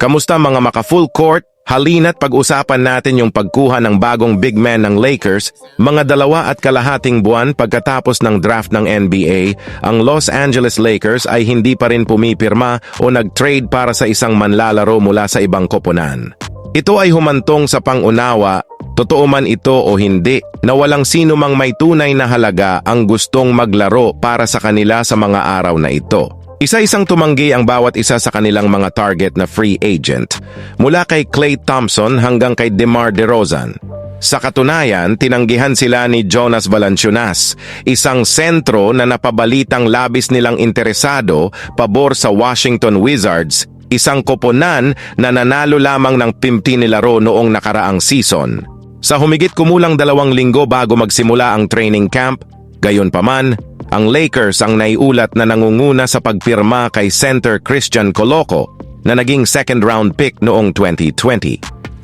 Kamusta mga maka full court? Halina't pag-usapan natin yung pagkuha ng bagong big man ng Lakers, mga dalawa at kalahating buwan pagkatapos ng draft ng NBA, ang Los Angeles Lakers ay hindi pa rin pumipirma o nag-trade para sa isang manlalaro mula sa ibang koponan. Ito ay humantong sa pangunawa, totoo man ito o hindi, na walang sino mang may tunay na halaga ang gustong maglaro para sa kanila sa mga araw na ito. Isa-isang tumanggi ang bawat isa sa kanilang mga target na free agent, mula kay Clay Thompson hanggang kay DeMar DeRozan. Sa katunayan, tinanggihan sila ni Jonas Valanciunas, isang sentro na napabalitang labis nilang interesado pabor sa Washington Wizards, isang koponan na nanalo lamang ng 50 nilaro noong nakaraang season. Sa humigit kumulang dalawang linggo bago magsimula ang training camp, gayon paman, ang Lakers ang naiulat na nangunguna sa pagpirma kay center Christian Coloco na naging second round pick noong 2020.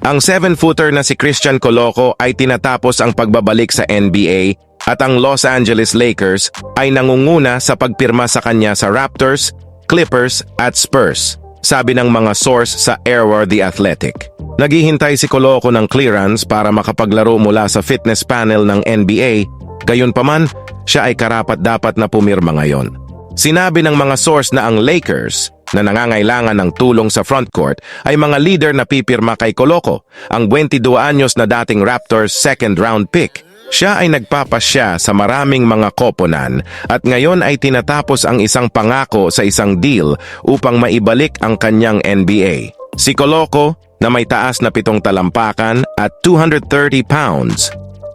Ang 7-footer na si Christian Coloco ay tinatapos ang pagbabalik sa NBA at ang Los Angeles Lakers ay nangunguna sa pagpirma sa kanya sa Raptors, Clippers at Spurs, sabi ng mga source sa Airworthy Athletic. Naghihintay si Coloco ng clearance para makapaglaro mula sa fitness panel ng NBA, gayunpaman siya ay karapat dapat na pumirma ngayon. Sinabi ng mga source na ang Lakers na nangangailangan ng tulong sa frontcourt ay mga leader na pipirma kay Coloco, ang 22 anyos na dating Raptors second round pick. Siya ay nagpapasya sa maraming mga koponan at ngayon ay tinatapos ang isang pangako sa isang deal upang maibalik ang kanyang NBA. Si Coloco, na may taas na pitong talampakan at 230 pounds,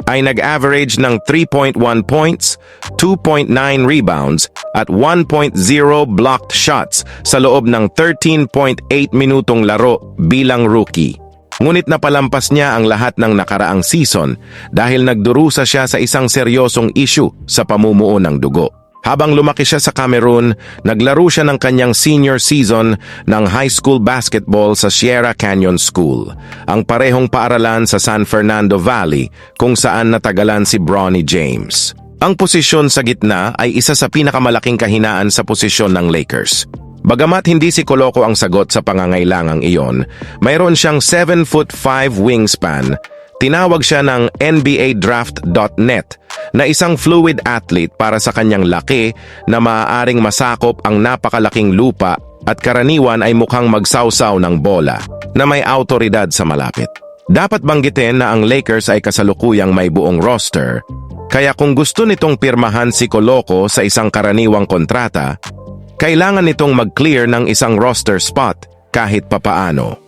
ay nag-average ng 3.1 points, 2.9 rebounds at 1.0 blocked shots sa loob ng 13.8 minutong laro bilang rookie. Ngunit napalampas niya ang lahat ng nakaraang season dahil nagdurusa siya sa isang seryosong issue sa pamumuo ng dugo. Habang lumaki siya sa Cameroon, naglaro siya ng kanyang senior season ng high school basketball sa Sierra Canyon School, ang parehong paaralan sa San Fernando Valley kung saan natagalan si Bronny James. Ang posisyon sa gitna ay isa sa pinakamalaking kahinaan sa posisyon ng Lakers. Bagamat hindi si Coloco ang sagot sa pangangailangang iyon, mayroon siyang 7 foot 5 wingspan Tinawag siya ng NBADraft.net na isang fluid athlete para sa kanyang laki na maaaring masakop ang napakalaking lupa at karaniwan ay mukhang magsawsaw ng bola na may autoridad sa malapit. Dapat banggitin na ang Lakers ay kasalukuyang may buong roster, kaya kung gusto nitong pirmahan si Coloco sa isang karaniwang kontrata, kailangan nitong mag-clear ng isang roster spot kahit papaano.